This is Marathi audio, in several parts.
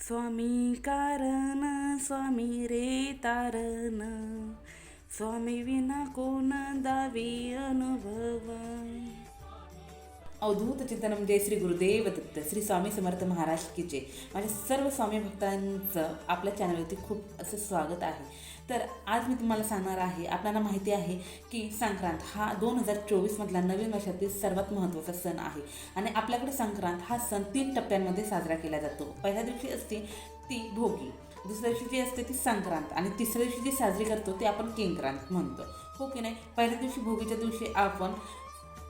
स्वामी कारण स्वामी रे तारण. स्वामी विना कोण दावी अनुभव. अवधूत चिंतनम जय श्री गुरुदेव दत्त श्री स्वामी समर्थ महाराज की जय. माझ्या सर्व स्वामी भक्तांचं आपल्या चॅनलवरती खूप असं स्वागत आहे. तर आज मी तुम्हाला सांगणार आहे आपल्याला माहिती आहे की संक्रांत हा दोन हजार चोवीसमधला नवीन वर्षातील सर्वात महत्त्वाचा सण आहे. आणि आपल्याकडे संक्रांत हा सण तीन टप्प्यांमध्ये साजरा केला जातो. पहिल्या दिवशी असते ती भोगी दुसऱ्या दिवशी जी असते ती संक्रांत आणि तिसऱ्या दिवशी जी साजरी करतो ते आपण किंक्रांत म्हणतो. हो की नाही? पहिल्या दिवशी भोगीच्या दिवशी आपण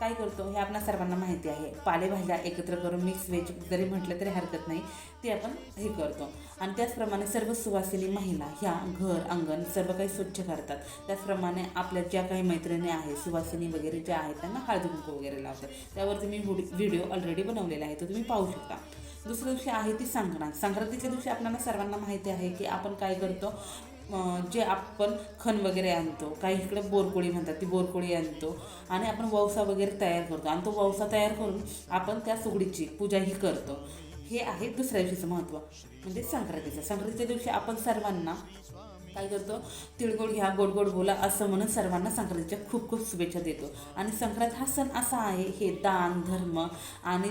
काय करतो हे आपल्या सर्वांना माहिती आहे. पालेभाज्या एकत्र करून मिक्स व्हेज जरी म्हटलं तरी हरकत नाही ते आपण हे करतो. आणि त्याचप्रमाणे सर्व सुवासिनी महिला ह्या घर अंगण सर्व काही स्वच्छ करतात. त्याचप्रमाणे आपल्या ज्या काही मैत्रिणी आहेत सुवासिनी वगैरे ज्या आहेत त्यांना हळदी कुंकू वगैरे लावतात. त्यावरती मी व्हिडिओ ऑलरेडी बनवलेला आहे तो तुम्ही पाहू शकता. दुसऱ्या दिवशी आहे ती संक्रांत. संक्रांतीच्या दिवशी आपल्याला सर्वांना माहिती आहे की आपण काय करतो? जे आपण खण वगैरे आणतो काही इकडे बोरकोळी म्हणतात ती बोरकोळी आणतो आणि आपण ववसा वगैरे तयार करतो. आणि तो ववसा तयार करून आपण त्या सुगडीची पूजाही करतो. हे आहे दुसऱ्या दिवशीचं महत्त्व म्हणजे संक्रांतीचं. संक्रांतीच्या दिवशी आपण सर्वांना काय करतो? तिळगुळ घ्या गोड गोड बोला असं म्हणून सर्वांना संक्रांतीच्या खूप खूप शुभेच्छा देतो. आणि संक्रांत हा सण असा आहे हे दान धर्म आणि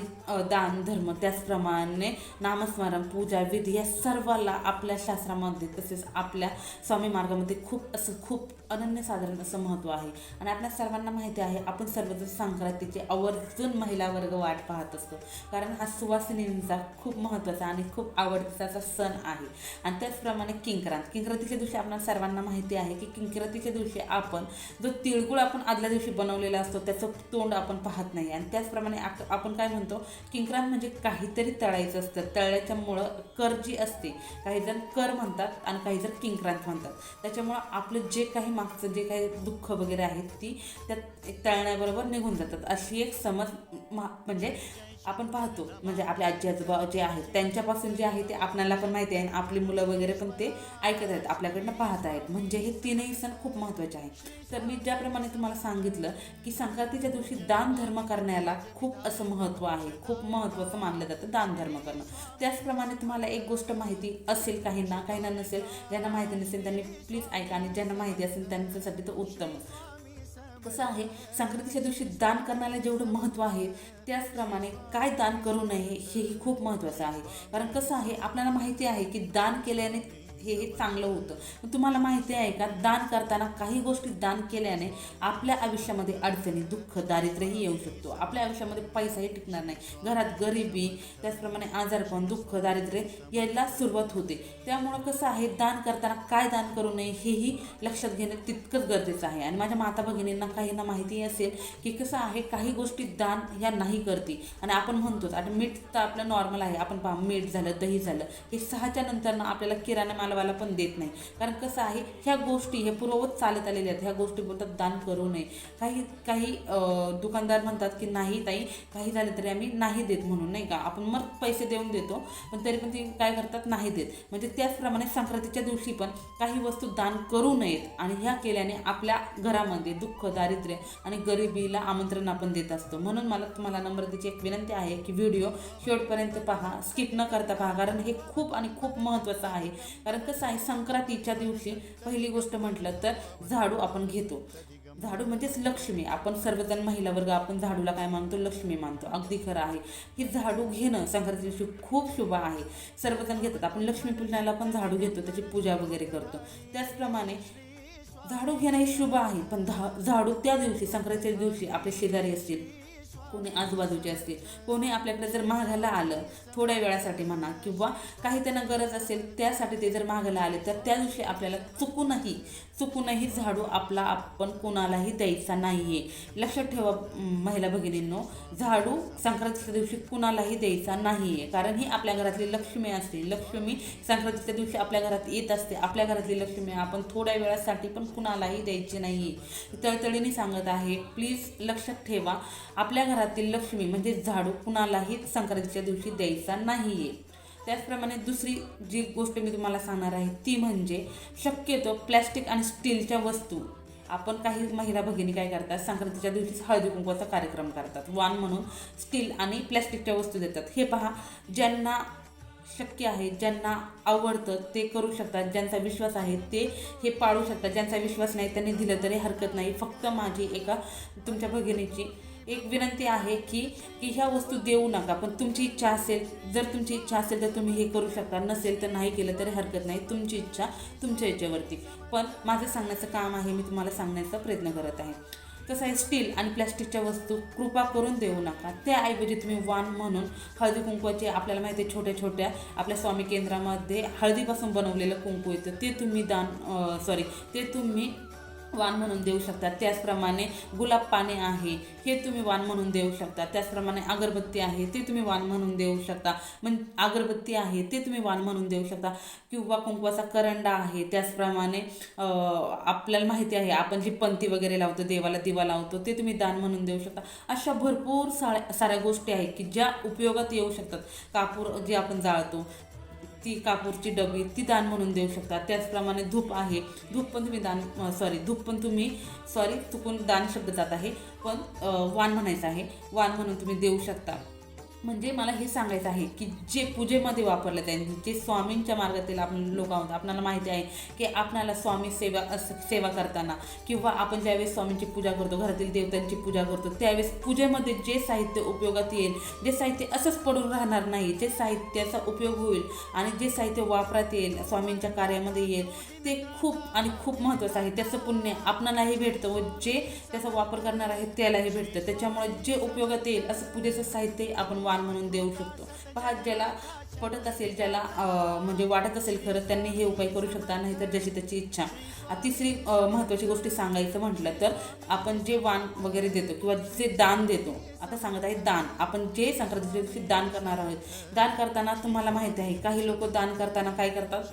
दान धर्म त्याचप्रमाणे नामस्मरण पूजा विधी या सर्वाला आपल्या शास्त्रामध्ये तसेच आपल्या स्वामी मार्गामध्ये खूप असं खूप अनन्यसाधारण असं महत्त्व आहे. आणि आपल्या सर्वांना माहिती आहे आपण सर्वजण संक्रांतीचे आवर्जून महिला वर्ग वाट पाहत असतो. कारण हा सुवासिनींचा खूप महत्त्वाचा आणि खूप आवडतीचा असा सण आहे. आणि त्याचप्रमाणे किंक्रांत. किंक्रांतीच्या दिवशी आपल्याला सर्वांना माहिती आहे की किंक्रांतीच्या दिवशी आपण जो तिळगुळ आपण आदल्या दिवशी बनवलेला असतो त्याचं तोंड आपण पाहत नाही. आणि त्याचप्रमाणे आपण काय म्हणतो किंक्रांत म्हणजे काहीतरी तळायचं असतं. तळल्याच्यामुळं कर जी असते काही जण कर म्हणतात आणि काही जण किंक्रांत म्हणतात. त्याच्यामुळं आपलं जे काही मागचं जे काही दुःख वगैरे आहेत ती त्यात तळण्याबरोबर निघून जातात. अशी एक समज मा- म्हणजे आपण पाहतो म्हणजे आपले आजी आजोबा जे आहेत त्यांच्यापासून जे आहे ते आपल्याला पण माहिती आहे आणि आपली मुलं वगैरे पण ते ऐकत आहेत आपल्याकडनं पाहत आहेत. म्हणजे हे तीनही सण खूप महत्त्वाचे आहेत. तर मी ज्याप्रमाणे तुम्हाला सांगितलं की संक्रांतीच्या दिवशी दान धर्म करण्याला खूप असं महत्त्व आहे खूप महत्त्वाचं मानलं जातं दान धर्म करणं. त्याचप्रमाणे तुम्हाला एक गोष्ट माहिती असेल काहींना काहींना नसेल ज्यांना माहिती नसेल त्यांनी प्लीज ऐका आणि ज्यांना माहिती असेल त्यांच्यासाठी तर उत्तम. कसं आहे? संक्रांतीच्या दिवशी दान करण्याला जेवढं महत्त्व आहे त्याचप्रमाणे काय दान करू नये हेही खूप महत्त्वाचं आहे. कारण कसं आहे आपल्याला माहिती आहे की दान केल्याने हे हे चांगलं होतं. तुम्हाला माहिती आहे का दान करताना काही गोष्टी दान केल्याने आपल्या आयुष्यामध्ये अडचणी दुःख दारिद्र्यही येऊ शकतो. आपल्या आयुष्यामध्ये पैसाही टिकणार नाही. घरात गरिबी त्याचप्रमाणे आजारपण दुःख दारिद्र्य यायला सुरुवात होते. त्यामुळं कसं आहे दान करताना काय दान करू नये हेही लक्षात घेणं तितकंच गरजेचं आहे. आणि माझ्या माता भगिनींना काहींना माहिती असेल की कसं आहे काही गोष्टी दान ह्या नाही करते. आणि आपण म्हणतोच आता मीठ तर आपलं नॉर्मल आहे. आपण पहा मीठ झालं दही झालं हे सहाच्या नंतर ना आपल्याला किराणा माल मालवाला पण देत नाही. कारण कसं आहे ह्या गोष्टी हे पूर्ववत चालत आलेल्या आहेत. ह्या गोष्टी बोलतात दान करू नये. काही काही दुकानदार म्हणतात की नाही ताई काही झालं तरी आम्ही नाही देत म्हणून नाही का? आपण मग पैसे देऊन देतो पण तरी पण ते काय करतात? नाही देत. म्हणजे त्याचप्रमाणे संक्रांतीच्या दिवशी पण काही वस्तू दान करू नयेत. आणि ह्या केल्याने आपल्या घरामध्ये दुःख दारिद्र्य आणि गरिबीला आमंत्रण आपण देत असतो. म्हणून मला तुम्हाला नम्रतेची एक विनंती आहे की व्हिडिओ शेवटपर्यंत पहा. स्किप न करता पहा. कारण हे खूप आणि खूप महत्त्वाचं आहे. कारण कसं आहे संक्रांतीच्या दिवशी पहिली गोष्ट म्हटलं तर झाडू आपण घेतो. झाडू म्हणजेच लक्ष्मी. आपण सर्वजण महिला वर्ग आपण झाडूला काय मानतो? लक्ष्मी मानतो. अगदी खरं आहे. की झाडू घेणं संक्रांती दिवशी खूप शुभ आहे. सर्वजण घेतात. आपण लक्ष्मी पूजनाला पण झाडू घेतो त्याची पूजा वगैरे करतो. त्याचप्रमाणे झाडू घेणं हे शुभ आहे. पण झाडू त्या दिवशी संक्रांतीच्या दिवशी आपले शेजारी असतील. कोणी आजूबाजूचे असतील कोणी आपल्याकडे जर महागाला आलं थोड्या वेळासाठी म्हणा किंवा काही त्यांना गरज असेल त्यासाठी ते जर महागाला आले तर त्या दिवशी आपल्याला चुकूनही चुकूनही झाडू आपला आपण कोणालाही द्यायचा नाही आहे लक्षात ठेवा महिला भगिनींनो झाडू संक्रांतीच्या दिवशी कुणालाही द्यायचा नाही आहे कारण ही आपल्या घरातली लक्ष्मी असते. लक्ष्मी संक्रांतीच्या दिवशी आपल्या घरात येत असते. आपल्या घरातली लक्ष्मी आपण थोड्या वेळासाठी पण कुणालाही द्यायची नाही तळतळीने सांगत आहे प्लीज लक्षात ठेवा आपल्या घरातील लक्ष्मी म्हणजे झाडू कुणालाही संक्रांतीच्या दिवशी द्यायचा नाही आहे त्याचप्रमाणे दुसरी जी गोष्ट मी तुम्हाला सांगणार आहे ती म्हणजे शक्यतो प्लॅस्टिक आणि स्टीलच्या वस्तू. आपण काही महिला भगिनी काय करतात संक्रांतीच्या दिवशी हळदी कुंकवाचा कार्यक्रम करतात. वाण म्हणून स्टील आणि प्लॅस्टिकच्या वस्तू देतात. हे पहा ज्यांना शक्य आहे ज्यांना आवडतं ते करू शकतात. ज्यांचा विश्वास आहे ते हे पाळू शकतात. ज्यांचा विश्वास नाही त्यांनी दिलं तरी हरकत नाही. फक्त माझी एका तुमच्या भगिनीची एक विनंती आहे की की ह्या वस्तू देऊ नका पण तुमची इच्छा असेल जर तुमची इच्छा असेल तर तुम्ही हे करू शकता नसेल तर नाही केलं तरी हरकत नाही तुमची इच्छा तुमच्या याच्यावरती. पण माझं सांगण्याचं काम आहे मी तुम्हाला सांगण्याचा प्रयत्न करत आहे. कसं आहे स्टील आणि प्लॅस्टिकच्या वस्तू कृपा करून देऊ नका. त्याऐवजी तुम्ही वाण म्हणून हळदी कुंकवाचे आपल्याला माहिती आहे छोट्या छोट्या आपल्या स्वामी केंद्रामध्ये हळदीपासून बनवलेलं कुंकू येतं ते तुम्ही दान सॉरी ते तुम्ही वाण म्हणून देऊ शकता त्याचप्रमाणे गुलाब पाने आहे हे तुम्ही वाण म्हणून देऊ शकता. त्याचप्रमाणे अगरबत्ती आहे ते तुम्ही वाण म्हणून देऊ शकता. म्हण अगरबत्ती आहे ते तुम्ही वाण म्हणून देऊ शकता. किंवा कुंकवाचा करंडा आहे त्याचप्रमाणे आपल्याला माहिती आहे आपण जी पंती वगैरे लावतो देवाला दिवा लावतो ते तुम्ही दान म्हणून देऊ शकता. अशा भरपूर साऱ्या साऱ्या गोष्टी आहेत की ज्या उपयोगात येऊ शकतात. कापूर जे आपण जाळतो ती कापूरची डबी ती दान म्हणून देऊ शकता. त्याचप्रमाणे धूप आहे. धूप पण तुम्ही दान सॉरी धूप पण तुम्ही सॉरी चुकून दान शब्द जात आहे. पण वान वाण म्हणायचं आहे. वाण म्हणून तुम्ही देऊ शकता. म्हणजे मला हे सांगायचं आहे की जे पूजेमध्ये वापरलं जाईल जे स्वामींच्या मार्गातील आपण लोक आहोत आपल्याला माहिती आहे की आपणाला स्वामी सेवा असं सेवा करताना किंवा आपण ज्यावेळेस स्वामींची पूजा करतो घरातील देवतांची पूजा करतो त्यावेळेस पूजेमध्ये जे साहित्य उपयोगात येईल जे साहित्य असंच पडून राहणार नाही जे साहित्याचा उपयोग होईल आणि जे साहित्य वापरात येईल स्वामींच्या कार्यामध्ये येईल ते खूप आणि खूप महत्त्वाचं आहे. त्याचं पुण्य आपणालाही भेटतं व जे त्याचा वापर करणार आहे त्यालाही भेटतं. त्याच्यामुळे जे उपयोगात येईल असं पूजेचं साहित्य आपण वा वाण म्हणून देऊ शकतो. पहा ज्याला पटत असेल ज्याला म्हणजे वाटत असेल खरं त्यांनी हे उपाय करू शकता नाहीतर ज्याची त्याची इच्छा. तिसरी महत्त्वाची गोष्ट सांगायचं म्हटलं तर आपण जे वाण वगैरे देतो किंवा जे दान देतो आता सांगत आहे दान. आपण जे संक्रांतीच्या दिवशी दान करणार आहोत. दान करताना तुम्हाला माहिती आहे काही लोक दान करताना काय करतात?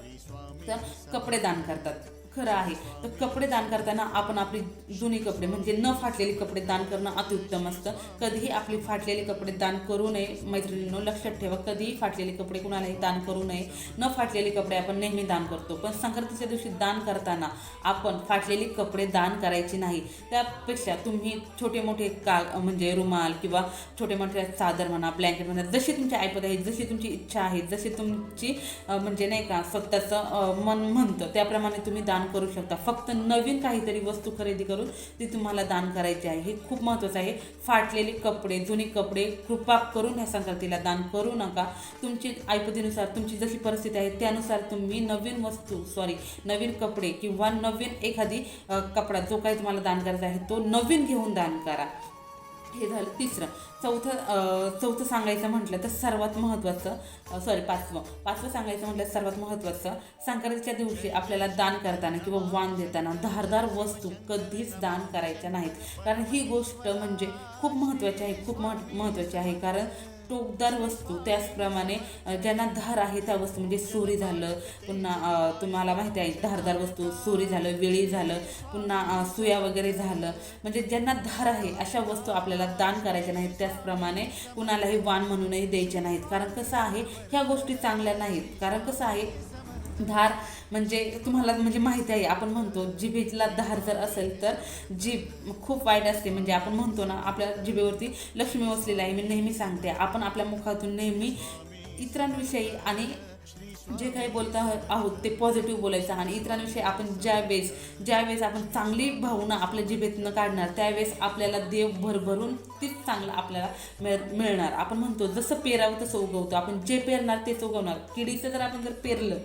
तर कपडे दान करतात. खरं आहे. तर कपडे दान करताना आपण आपली जुनी कपडे म्हणजे न फाटलेले कपडे दान करणं अतिउत्तम असतं. कधीही आपली फाटलेले कपडे दान करू नये मैत्रिणींनो लक्षात ठेवा कधीही फाटलेले कपडे कुणालाही दान करू नये. न फाटलेले कपडे आपण नेहमी दान करतो. पण संक्रांतीच्या दिवशी दान करताना आपण फाटलेले कपडे दान करायचे नाही. त्यापेक्षा तुम्ही छोटे मोठे का म्हणजे रुमाल किंवा छोटे मोठे चादर म्हणा ब्लँकेट म्हणा जशी तुमची ऐपत आहे जशी तुमची इच्छा आहे जशी तुमची म्हणजे नाही का स्वतःचं मन म्हणतं त्याप्रमाणे तुम्ही दान दान करू शकता. फक्त नवीन काहीतरी वस्तू खरेदी करून ती तुम्हाला दान करायची आहे. हे खूप महत्त्वाचं आहे. फाटलेले कपडे जुने कपडे कृपा करून ह्या संक्रांतीला दान करू नका. तुमची ऐपतीनुसार तुमची जशी परिस्थिती आहे त्यानुसार तुम्ही नवीन वस्तू सॉरी नवीन कपडे किंवा नवीन एखादी कपडा जो काही तुम्हाला दान करायचा आहे तो नवीन घेऊन दान करा. हे झालं तिसरं. चौथं चौथं सांगायचं म्हटलं तर सर्वात महत्त्वाचं सॉरी पाचवं. पाचवं सांगायचं म्हटलं तर सर्वात महत्त्वाचं संक्रांतीच्या दिवशी आपल्याला दान करताना किंवा वाण देताना धारदार वस्तू कधीच दान करायच्या नाहीत. कारण ही गोष्ट म्हणजे खूप महत्त्वाची आहे खूप मह महत्त्वाची आहे. कारण टोकदार वस्तू. त्याचप्रमाणे ज्यांना धार आहे त्या वस्तू म्हणजे सोरी झालं पुन्हा तुम्हाला माहिती आहे धारदार वस्तू सोरी झालं वेळी झालं पुन्हा सुया वगैरे झालं. म्हणजे ज्यांना धार आहे अशा वस्तू आपल्याला दान करायच्या नाहीत. त्याचप्रमाणे कुणालाही वाण म्हणूनही द्यायच्या नाहीत. कारण कसं आहे ह्या गोष्टी चांगल्या नाहीत. कारण कसं आहे धार म्हणजे तुम्हाला म्हणजे माहिती आहे आपण म्हणतो जिभेला धार जर असेल तर जीभ खूप वाईट असते. म्हणजे आपण म्हणतो ना आपल्या जिभेवरती लक्ष्मी वसलेली आहे मी नेहमी सांगते. आपण आपल्या मुखातून नेहमी इतरांविषयी आणि जे काही बोलता आहोत ते पॉझिटिव्ह बोलायचं. आणि इतरांविषयी आपण ज्यावेळेस ज्यावेळेस आपण चांगली भावना आपल्या जिभेतनं काढणार त्यावेळेस आपल्याला देव भरभरून तीच चांगलं आपल्याला मिळणार. आपण म्हणतो जसं पेरावं तसं उगवतो. आपण जे पेरणार तेच उगवणार. किडीचं जर आपण जर पेरलं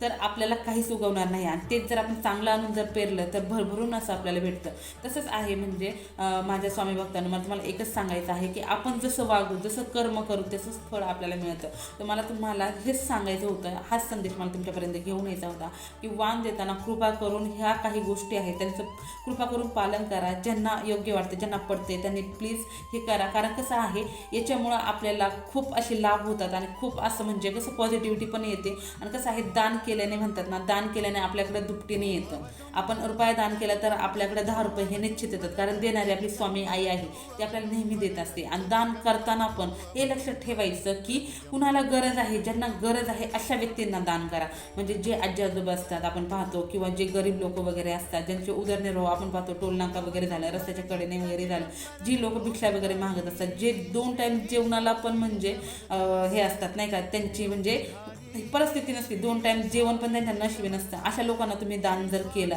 तर आपल्याला काहीच उगवणार नाही. आणि तेच जर आपण चांगलं आणून जर पेरलं तर भरभरून असं आपल्याला भेटतं. तसंच आहे म्हणजे माझ्या स्वामी भक्तांना मला तुम्हाला एकच सांगायचं आहे की आपण जसं वागू जसं कर्म करू तसंच फळ आपल्याला मिळतं. तर मला तुम्हाला हेच सांगायचं होतं. हाच संदेश मला तुमच्यापर्यंत घेऊन यायचा होता की वाण देताना कृपा करून ह्या काही गोष्टी आहेत त्यांचं कृपा करून पालन करा. ज्यांना योग्य वाटतं ज्यांना पडते त्यांनी प्लीज हे करा. कारण कसं आहे याच्यामुळं आपल्याला खूप असे लाभ होतात. आणि खूप असं म्हणजे कसं पॉझिटिव्हिटी पण येते. आणि कसं आहे दान केल्याने म्हणतात ना दान केल्याने आपल्याकडे दुपटीने येतं. आपण रुपया दान केला तर आपल्याकडे दहा रुपये हे निश्चित येतात कारण देणारी आपली स्वामी आई आहे ती आपल्याला नेहमी देत असते. आणि दान करताना पण हे लक्षात ठेवायचं की कुणाला गरज आहे ज्यांना गरज आहे अशा व्यक्तींना दान करा. म्हणजे जे आजी आजोबा असतात आपण पाहतो किंवा जे गरीब लोक वगैरे असतात ज्यांचे उदरनिर्वाह आपण पाहतो टोलनाका वगैरे झालं रस्त्याच्या कडेने वगैरे झालं जी लोक भिक्षा वगैरे मागत असतात जे दोन टाईम जेवणाला पण म्हणजे हे असतात नाही का त्यांची म्हणजे परिस्थिती नसते. दोन टाईम जेवण पण त्यांच्या नशिबी नसतं. अशा लोकांना तुम्ही दान जर केला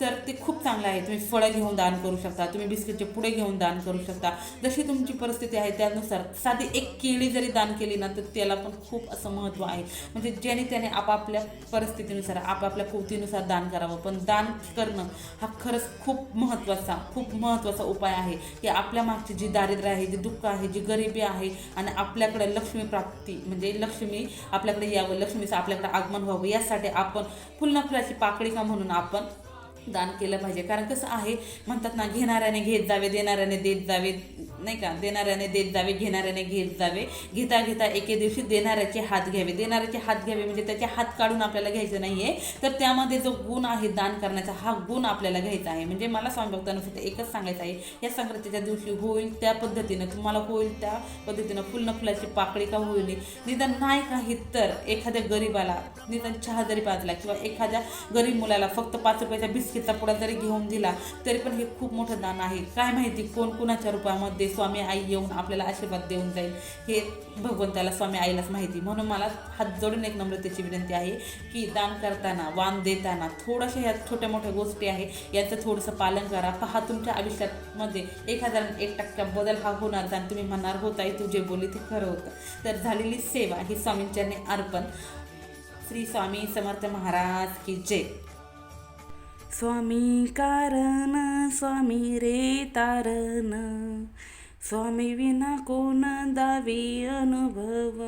तर ते खूप चांगलं आहे. तुम्ही फळं घेऊन दान करू शकता तुम्ही बिस्किटचे पुढे घेऊन दान करू शकता. जशी तुमची परिस्थिती आहे त्यानुसार साधी एक केळी जरी दान केली ना तर त्याला पण खूप असं महत्त्व आहे. म्हणजे ज्याने त्याने आपापल्या परिस्थितीनुसार आपापल्या कुवतीनुसार दान करावं. पण दान करणं हा खरंच खूप महत्त्वाचा खूप महत्त्वाचा उपाय आहे. की आपल्या मागची जी दारिद्र्य आहे जी दुःख आहे जी गरिबी आहे आणि आपल्याकडे लक्ष्मी प्राप्ती म्हणजे लक्ष्मी आपल्याकडे यावं लक्ष्मीचं आपल्याकडे आगमन व्हावं यासाठी आपण फुलना फुलाची पाकळी का म्हणून आपण दान केलं पाहिजे. कारण कसं आहे म्हणतात ना घेणाऱ्याने घेत जावे देणाऱ्याने देत जावे. नाही का? देणाऱ्याने देत जावे घेणाऱ्याने घेत जावे. घेता घेता एके दिवशी देणाऱ्याचे हात घ्यावे. देणाऱ्याचे हात घ्यावे म्हणजे त्याचे हात काढून आपल्याला घ्यायचं नाही आहे तर त्यामध्ये जो गुण आहे दान करण्याचा हा गुण आपल्याला घ्यायचा आहे. म्हणजे मला स्वामी भक्तांना फक्त एकच सांगायचं आहे. या संक्रांतीच्या दिवशी होईल त्या पद्धतीनं तुम्हाला होईल त्या पद्धतीनं फुल न फुलाची पाकळी का होईल निदान नाही काही तर एखाद्या गरीबाला निदान चहा जरी पाजला किंवा एखाद्या गरीब मुलाला फक्त पाच रुपयाच्या बिस्किटचा पुडा जरी घेऊन दिला तरी पण हे खूप मोठं दान आहे. काय माहिती कोण कुणाच्या रूपामध्ये स्वामी आई येऊन आपल्याला आशीर्वाद देऊन जाईल. हे भगवंताला स्वामी आईलाच माहिती. म्हणून मला हात जोडून एक नम्रतेची विनंती आहे की दान करताना वाण देताना थोड्याशा ह्या छोट्या मोठ्या गोष्टी आहे. याचं थोडंसं पालन करा. पहा तुमच्या आयुष्यामध्ये एक हजार एक टक्का बदल हा होणार आणि तुम्ही म्हणणार होत आहे तू जे बोलली ते खरं होतं. तर झालेली सेवा ही स्वामींच्याने अर्पण. श्री स्वामी समर्थ महाराज की जय. स्वामी कारण स्वामी रे तारण. स्वामी विना कोण दावी अनुभव